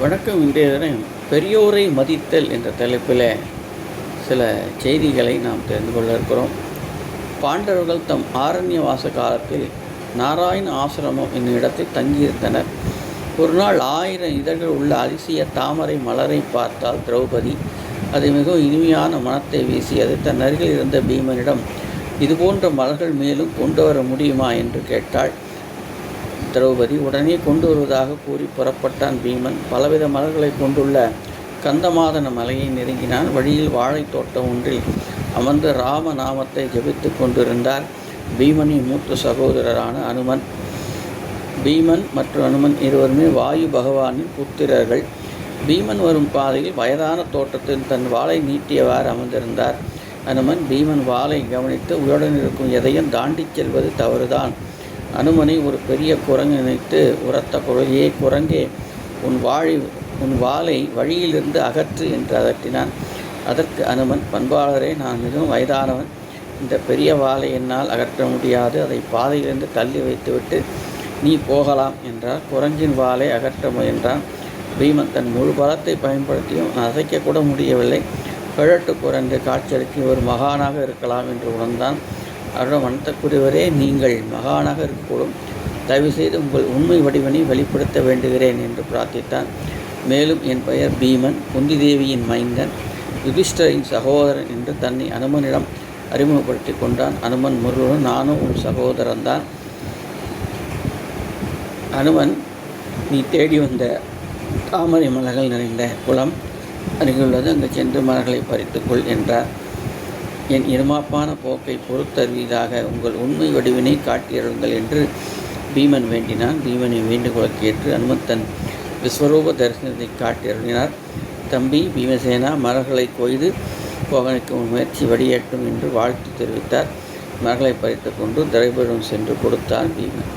வணக்கம் இன்றைய தினம் பெரியோரை மதித்தல் என்ற தலைப்பில் சில செய்திகளை நாம் தெரிந்து கொள்ள இருக்கிறோம். பாண்டவர்கள் தம் ஆரண்யவாச காலத்தில் நாராயண ஆசிரமம் என்னும் இடத்தில் தங்கியிருந்தனர். ஒரு நாள் ஆயிரம் இதழ்கள் உள்ள அதிசய தாமரை மலரை பார்த்தால் திரௌபதி. அது மிகவும் இனிமையான மனத்தை வீசியது தன் அருகில் இருந்த பீமனிடம் இதுபோன்ற மலர்கள் மேலும் கொண்டு வர முடியுமா? என்று கேட்டாள். திரௌபதி உடனே கொண்டு வருவதாக கூறி புறப்பட்டான் பீமன். பலவித மலர்களை கொண்டுள்ள கந்தமாதன மலையை நெருங்கினான். வழியில் வாழைத் தோட்டம் ஒன்றில் அமர்ந்து ராம நாமத்தை ஜபித்து கொண்டிருந்தார் பீமனின் மூத்த சகோதரரான அனுமன். பீமன் மற்றும் அனுமன் இருவருமே வாயு பகவானின் புத்திரர்கள். பீமன் வரும் பாதையில் வயதான தோட்டத்தில் தன் வாளை நீட்டியவாறு அமர்ந்திருந்தார். அனுமன் பீமன் வாளை கவனித்து உயிருடன் இருக்கும் எதையும் தாண்டிச் செல்வது தவறுதான். அனுமனை ஒரு பெரிய குரங்கு நினைத்து உரத்த குரலையே குரங்கே உன் வாழி உன் வாளை வழியிலிருந்து அகற்று என்று அதட்டினான். அதற்கு அனுமன் பண்பாளரே நான் மிகவும் வயதானவன். இந்த பெரிய வாளை என்னால் அகற்ற முடியாது. அதை பாதையிலிருந்து தள்ளி வைத்துவிட்டு நீ போகலாம் என்றார். குரங்கின் வாளை அகற்ற முயன்றான். பீமன் தன் முழு பலத்தை பயன்படுத்தியும் அசைக்கக்கூட முடியவில்லை. கிழட்டு குரங்கு காட்சியளிக்கு ஒரு மகானாக இருக்கலாம் என்று உணர்ந்தான். அவரிடம் வனத்தக்குரியவரே நீங்கள் மகானாக இருக்கக்கூடும் தயவுசெய்து உங்கள் உண்மை வடிவனை வெளிப்படுத்த வேண்டுகிறேன் என்று பிரார்த்தித்தான். மேலும் என் பெயர் பீமன் குந்தி தேவியின் மைந்தன் யுதிஷ்டரின் சகோதரன் என்று தன்னை அனுமனிடம் அறிமுகப்படுத்தி கொண்டான். அனுமன் முருகன் நானும் உன் சகோதரன்தான் அனுமன் நீ தேடி வந்த தாமரை மலர்கள் நிறைந்த குளம் அருகிலுள்ளது. அங்கு சென்று மலர்களை பறித்துக்கொள் என்றார். என் இருமாப்பான போக்கை பொறுத்தருவீதாக உங்கள் உண்மை வடிவினை காட்டியருங்கள் என்று பீமன் வேண்டினான். பீமனை வேண்டுகோளுக்கு ஏற்று அனுமத்தன் விஸ்வரூப தரிசனத்தை காட்டியருளினார். தம்பி பீமசேனா மரங்களை கொய்து போகனுக்கு முயற்சி வடியேட்டும் என்று வாழ்த்து தெரிவித்தார். மரங்களை பறித்து கொண்டு திரைபுரம் சென்று கொடுத்தார் பீமன்.